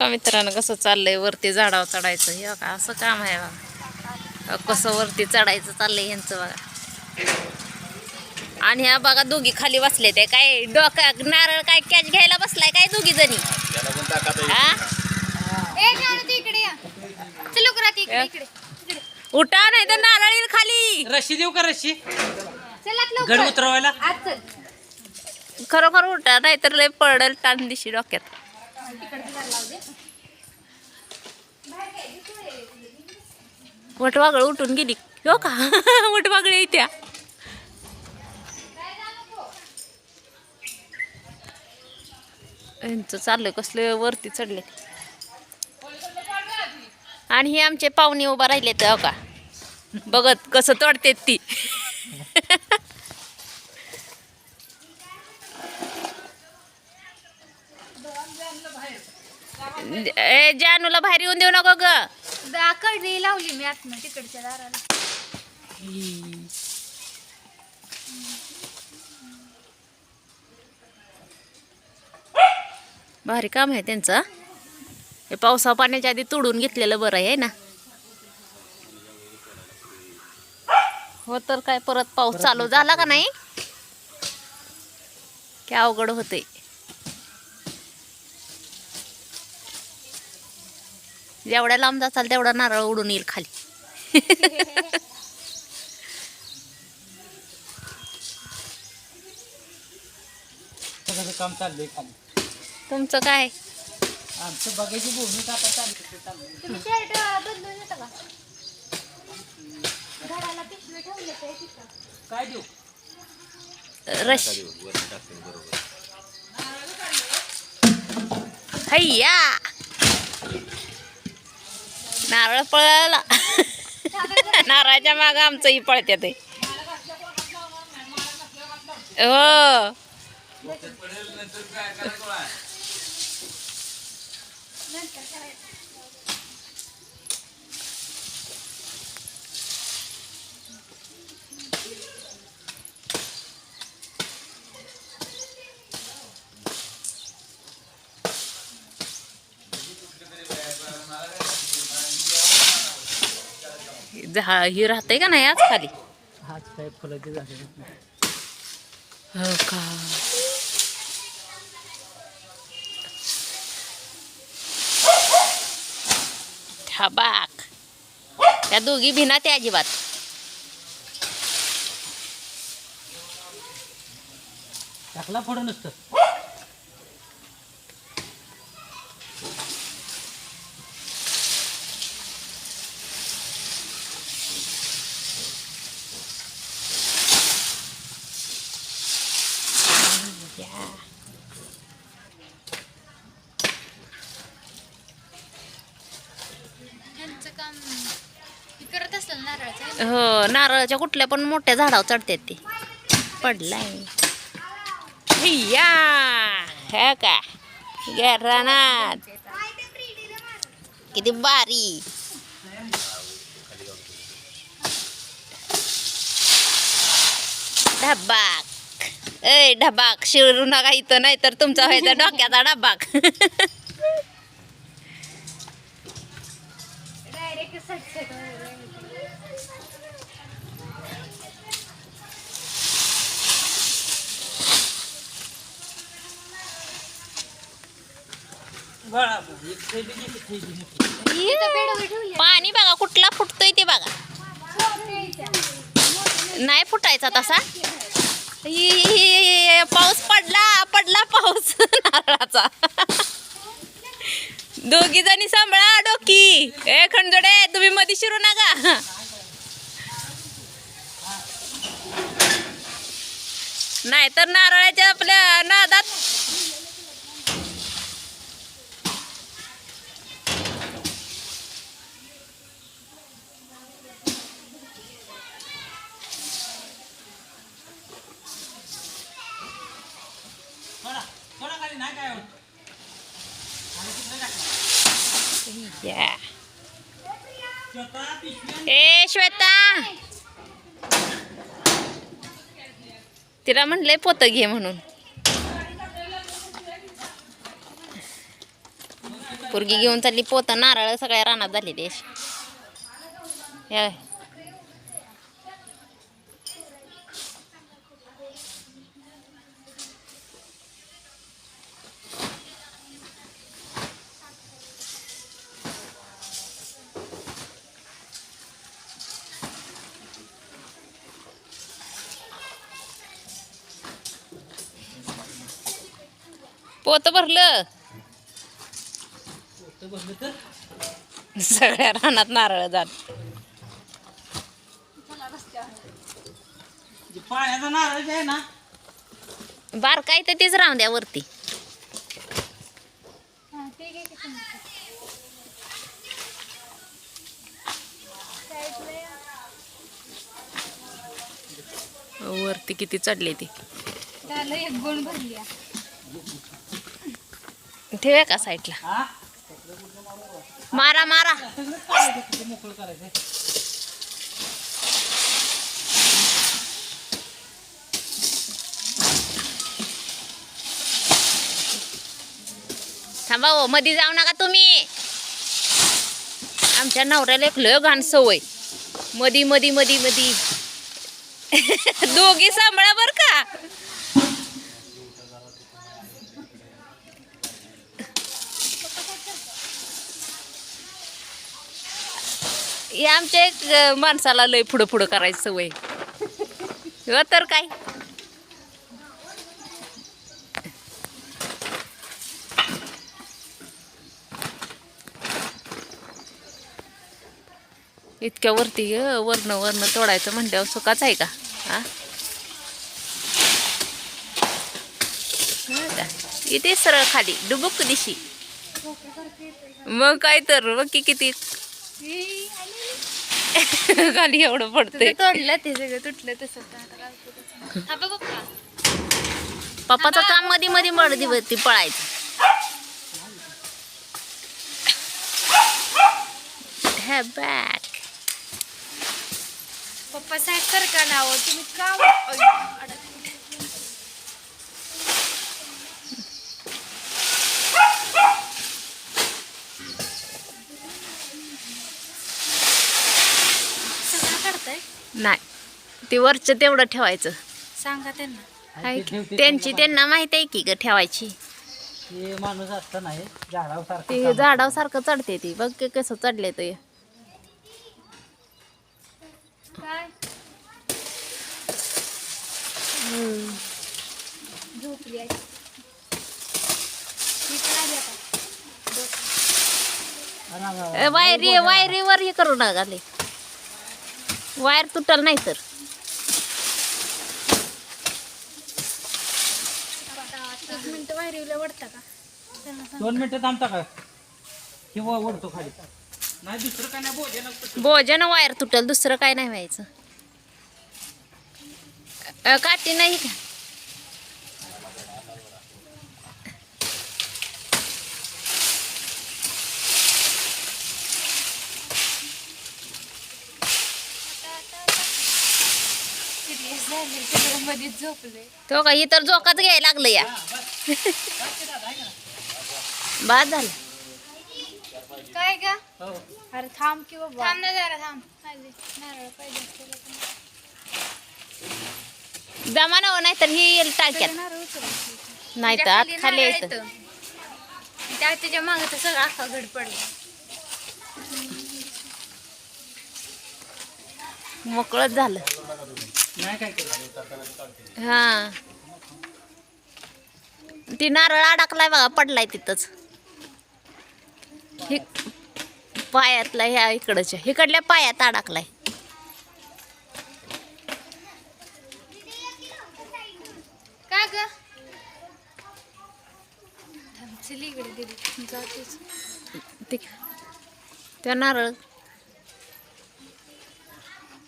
का मित्रांनो कसं चाललंय? वरती झाडावर चढायचं. हे बघा असं काम आहे बघा. कसं वरती चढायचं चाललंय यांचं बघा. आणि ह्या बघा दोघी खाली बसले ते काय डोका नारळ काय कॅच घ्यायला बसलाय काय दोघी जणी? हा. उठा नाही तर नारळ येईल खाली. रशी देऊ का रशी? गड उतरवायला खरोखर उठा नाहीतर लय पडल टाण दिशी डोक्यात. वटवागळ उठून गेली. हो का? वटवागळ येत्या यांचं चाललंय कसले वरती चढले. आणि हे आमचे पाहुणे उभा राहिले तर हो का? बघत कसं तोडतेत ती. ए जानूला बाहेर येऊन देऊ नको ग. दा कडी लावली मी आतनं तिकडच्या दाराला. भारी काम आहे त्यांचं हे? पावसा पाण्याच्या आधी तोडून घेतलेलं बरं आहे ना. हो तर काय परत पाऊस चालू झाला का नाही? की अवघड होते जेवढ्या लांब जाचाल तेवढा नारळ उडून येईल खाली. सगळं काम चाललंय खाली. तुमचं काय? आमचं बघायची भूमी आता चालली चाललंय तुम्ही शर्ट बदलून येता का? घराला पिशवी ठेवले ते तिथं. काय देऊ? रश. हैया नारळ पळाला. नारळाच्या माग आमचंही पळत्यात ते. हो. झा ही राहते का नाही आज खाली? हो का? ठबाक त्या दोघी भिना त्या अजिबात. टाकला फोडं नुसतं यांचं काम हे करत असलं नारळाचं हो नारळाच्या कुठल्या पण मोठ्या झाडावर चढतात ते. पडलाय. हिया! हे का? रानात किती बारी ढबाक ए ढबाक शिरू नका इथं नाही तर तुमचा व्हायचा डोक्याचा ढबाक डायरेक्ट पाणी बघा कुठला फुटतोय ते बघा. नाही फुटायचा तसा? पाऊस पडला पडला पाऊस. नारळाचा. दोघी जणी सांभाळा डोकी. ए खंडोडे तुम्ही मधी शिरू नका. नाही तर नारळाच्या आपल्या नादात काय होत. ए श्वेता! तिला म्हणलंय पोत घे म्हणून. पोरगी घेऊन चालली पोत नारळ सगळ्या रानात झाली पोत भरलं पोतं भरलं तर सगळ्या रानात नारळ जात जे पाण्याचा नारळ जे आहे ना बार काय तर तेच राहून द्या वरती हा. वरती किती चढले ती झालं एक गुण भरली. ठेव्या का साईडला? मारा मारा. मोकळं करायचं थांबा हो मध्ये जाऊ नका तुम्ही. आमच्या नवऱ्याला एक लय घाण सवय. मधी मधी मधी मधी. दोघी सांभाळा का हे आमच्या एक माणसाला लय पुढं पुढं करायची सवय. हो तर काय? इतक्या वरती ग वर्ण वर्ण तोडायचं म्हटल्यावर सुखाच आहे का? हा का? इथे सरळ खाली डुबुक दिशी. मग काय तर मग की किती? खाली एवढं पडतंय. तोडलं ते सगळं तुटलं तसं. तर आता काय? हा पप्पा पप्पाचं काममध्ये मध्ये मर्दी वरती पळायचं. ह्या बॅक पप्पा साहेब कर का नाव? तुम्ही का नाही. ते वरचं तेवढं ठेवायचं. सांगा त्यांना. हाय की? त्यांची त्यांना माहीत आहे की ग ठेवायची. ते माणूस असतं नाही झाडावर सारखं ते काम. झाडावर सारखं चढते ती. बघ की कसं चढले ते. काय? झोपली आहे. मी पण आली आता हा. वायरी वायरीवर हे करू नका. वायर तुटल नाही तर. एक मिनिट वायरीला वडता का. दोन मिनिटं थांबता का? किंवा ओढतो खाली. नाही दुसरं काय नाही भोजन. भोजन वायर तुटल दुसरं काय नाही व्हायचं. काठी नाही का Serious झाले झोपले तो का इतर जोकाच घ्यायला लागलं या बाद झालं काय का हो. अरे थांब की बाबा थांब ना जरा थांब आले. नारळ पाहिजे असलेला पण. जमा ना नाही तर ही येईल टाक्यात सगळं नारळ उचलायचे. नाही तर आत खाली खाली नारळ यायचं येतं. त्या त्याच्यामागे तर सगळं अख्खा घड पडला मोकळच झालं नाही काय केलं हा. ती नारळ अडकलाय बघा पडलाय तिथंच. हि पायातला ह्या इकडच्या इकडल्या पायात अडकलाय. का ग? त्या नारळ.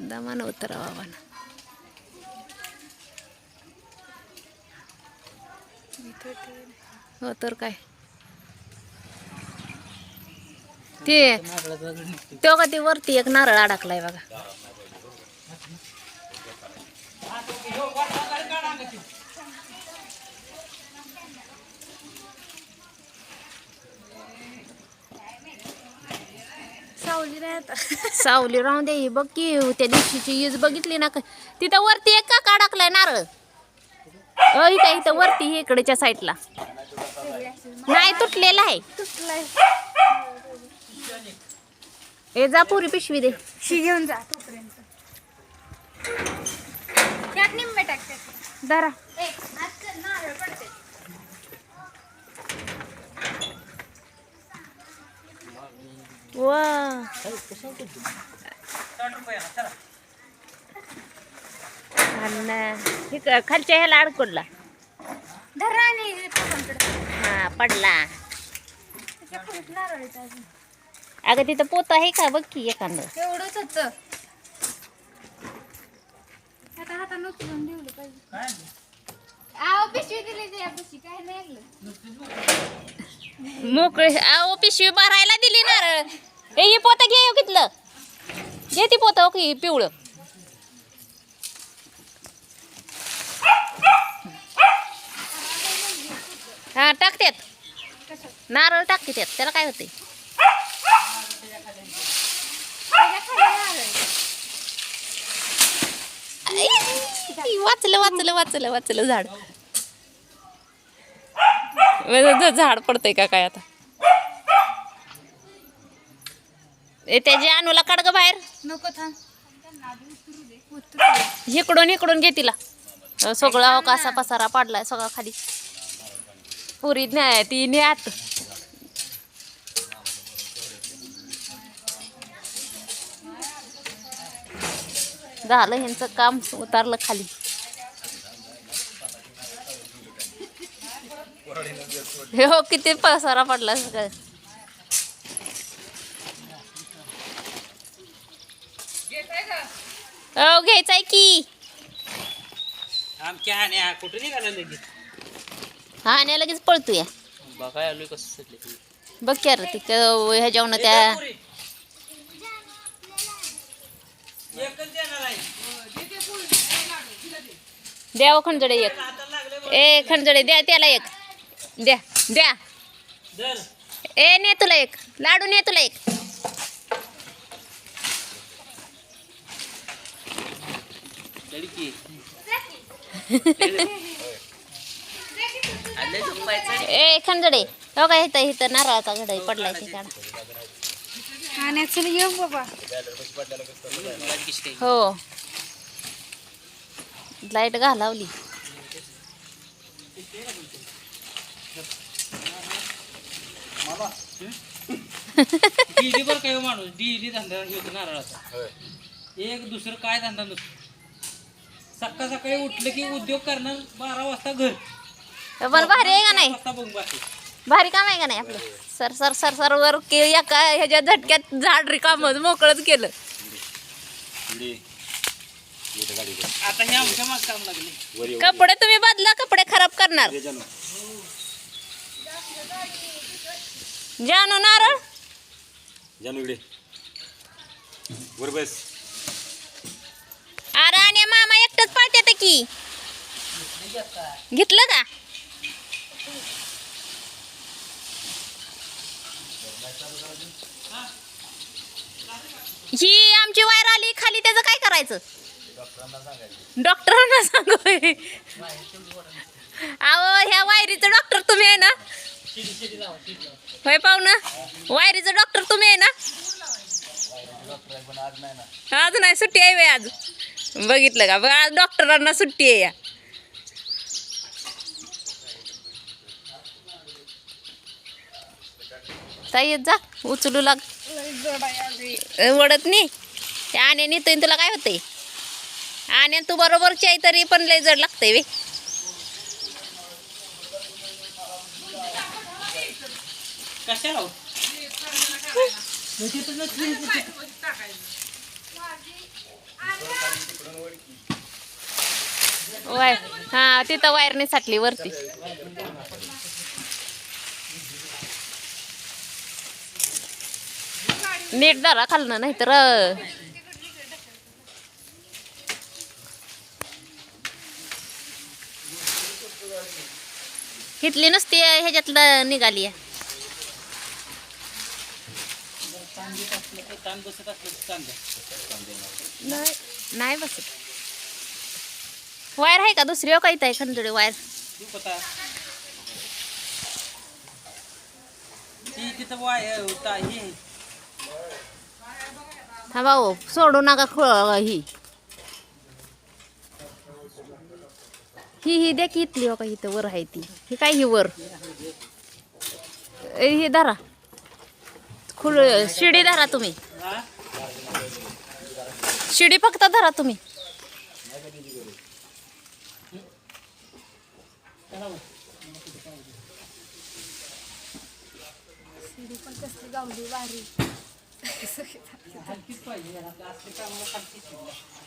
दमान उतरा बाबानं इथं ठेव. हो तर काय? ते. तो का ते वरती एक नारळ अडकलाय बघा. सावली सावली राहून दे ही बघ की त्या दिवशीची यूज बघितली ना क- तिथं वरती एक का अडकलाय नारळ. अ इथं इथं वरती ही इकडच्या साईडला. नाही तुटलेला आहे. तुटलाय ए जा पुरी पिशवी दे. शी घेऊन जा तोपर्यंत. त्यात निम्मे टाकतात दरा ए, आजकाल नारळ पडते वा आणि हे खालच्या ह्याला पप्पांकडे हा पडला. अगं तिथं पोत आहे का? बघ की एखादं. एवढंच होतं. आता हातानं उचलून ठेवलं पाहिजे. काय? आणलं? आव पिशवी दिली त्या पिशवी काय नाही आणलं मोकळे अहो पिशवी भरायला दिली नारळ. ही पोत घे हो कितलं. घे ती पोत हो की पिवळं हा टाकत्यात कसं नारळ टाकते त्यात त्याला काय होते. वाचलं वाचलं वाचलं वाचलं झाड. झाड पडतंय का काय आता? ए त्याची अनुला काढ ग बाहेर. नको थांब. इकडून इकडून घे तिला. सगळा कसा पसारा पाडलाय सगळा खाली. पुरी न्याय ती न्यात. झालं ह्यांचं काम उतारलं खाली. हो किती पसारा पडला सगळं. हो घ्यायचाय की. आमच्या हाण्या कुठं निघाला लगेच? हा आणि लगेच पळतोय. बघाय आलोय कसं बघ की अरे ती ह्याच्यावरून त्या द्यावं खंजडे एक. ए खंजडे द्या त्याला एक. द्या द्या. दर. ए ने तुला एक. लाडू ने तुला एक. ए खंजडे. हो का इथं इथं नारळाचा घडा पडलाय बाबा. हो. लाइट घालावली. डिली बरं काय माणूस? डिली धंदा होतो नारळाचा. एक दुसरं काय धंदा नसतो? सकाळ सकाळी उठलं की उद्योग करणार बारा वाजता घर. बरं भारी आहे का नाही? वाजता बघ बाकी भारी काम आहे का नाही आपलं? सर सर सर सर वर के एका ह्याच्या झटक्यात झाड रिकामच मोकळंच केलं. आता हे आमच्या माग काम लागले. कपडे तुम्ही बदला कपडे खराब करणार. जानू नारळ जानू इकडे. वर बस. अरे आणि मामा एकटंच पळते की. घेतलं का? ही आमची वायर आली खाली त्याचं काय करायचं? डॉक्टरांना सांगू. अहो ह्या वायरीचं डॉक्टर तुम्ही आहे ना? होय पाहू ना वायरीचं डॉक्टर तुम्ही आहे ना? आज नाही सुट्टी आहे बाई आज. बघितलं का? बघ आज डॉक्टरांना सुट्टी आहे या. ताई येत जा उचलू लाग. वडत नाही. ते आणे तुला काय होतंय? आणे तू बरोबरची आहे तरी पण लय जड लागतंय वे हो? मग तिथं नसली वाय हा तिथं वायरने साठली वरती नीट धरा खालनं नाही तर हितली नसती ह्याच्यातलं निघाली आहे. नाही नाही बसत वायर आहे का दुसरी हो का इथं आहे खंडोळी वायर हे. थांबा हो सोडू नका खो ही ही ही द्या की इथली हो का इथं वर आहे ती. ही काय ही वर? ए, ही धरा. खुल शिडी धरा तुम्ही. शिडी फक्त धरा तुम्ही. चला वर.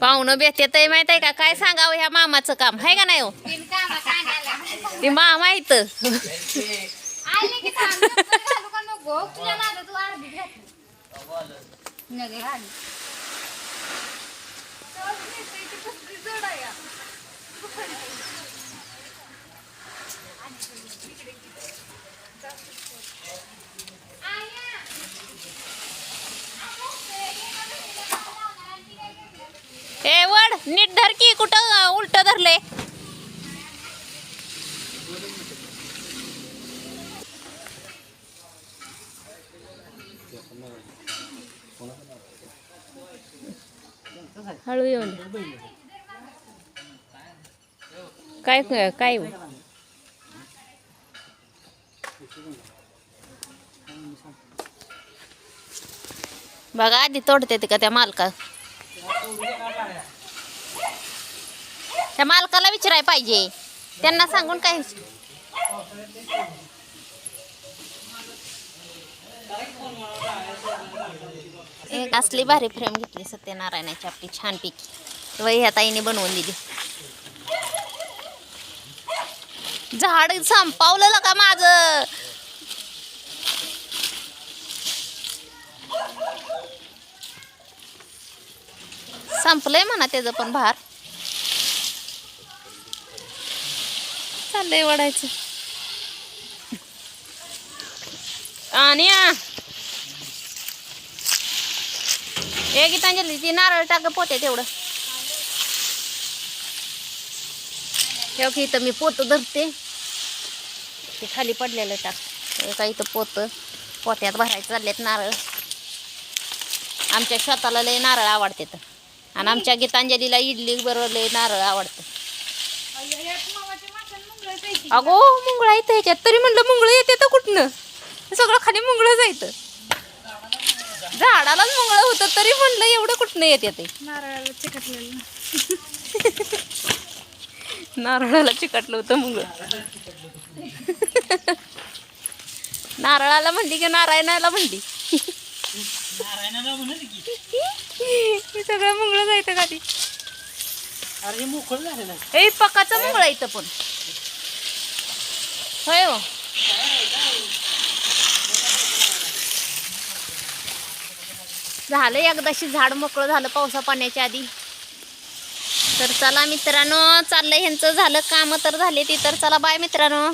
पाहुणं भेटत आहे माहीत आहे का? काय सांगावं ह्या मामाचं काम? आहे का नाही हो? ते मामा इथं आले की सांग, नंतर घालू का नको? तुझ्या नादात तू अर्धी घातली. नगे घालू. ए वड नीट धर की कुठं उलट धरले हळू येऊन. काय काय? बघा आधी तोडते ते का त्या मालका त्या मालकाला विचाराय पाहिजे. त्यांना सांगून काय एक असली भारी फ्रेम घेतली सत्यनारायणाची आपली छानपैकी. वय ह्या ताईने बनवून दिली झाड संपावलं का माझं? संपलंय म्हणा त्याचं पण भार. चाललंय वडायचं. आणि आ, गीतांजली ती नारळ टाक पोते तेवढं ठेव की इथं मी पोत धरते. ते खाली पडलेलं टाक. एका इथं पोत? पोत्यात भरायचं चाललेत नारळ. आमच्या स्वतःला लय नारळ आवडते तर आणि आमच्या गीतांजलीला इडली बरोबर लय नारळ आवडतं. अगो मुंगळा येतं ह्याच्यात. तरी म्हणलं मुंगळं येते तर कुठनं? सगळं खाली मुंगळं जायचं झाडालाच मुंगळं होतं तरी म्हणलं एवढं कुठनं येते ते? नारळाला चिकटलेलं. नारळाला चिकटलं होतं मुंगळ. नारळाला म्हणली की नारायणाला म्हणली. हे सगळं मुंगळं जायचं का ती अरे हे मोकळं झालेलं आहे. हे पकाचं मुंगळं इथं पण. होय हो झालं एकदाशी झाड मोकळं झालं पावसा पाण्याच्या आधी. तर चला मित्रांनो चाललंय ह्यांचं झालं काम तर झाले ती तर चला बाय मित्रांनो.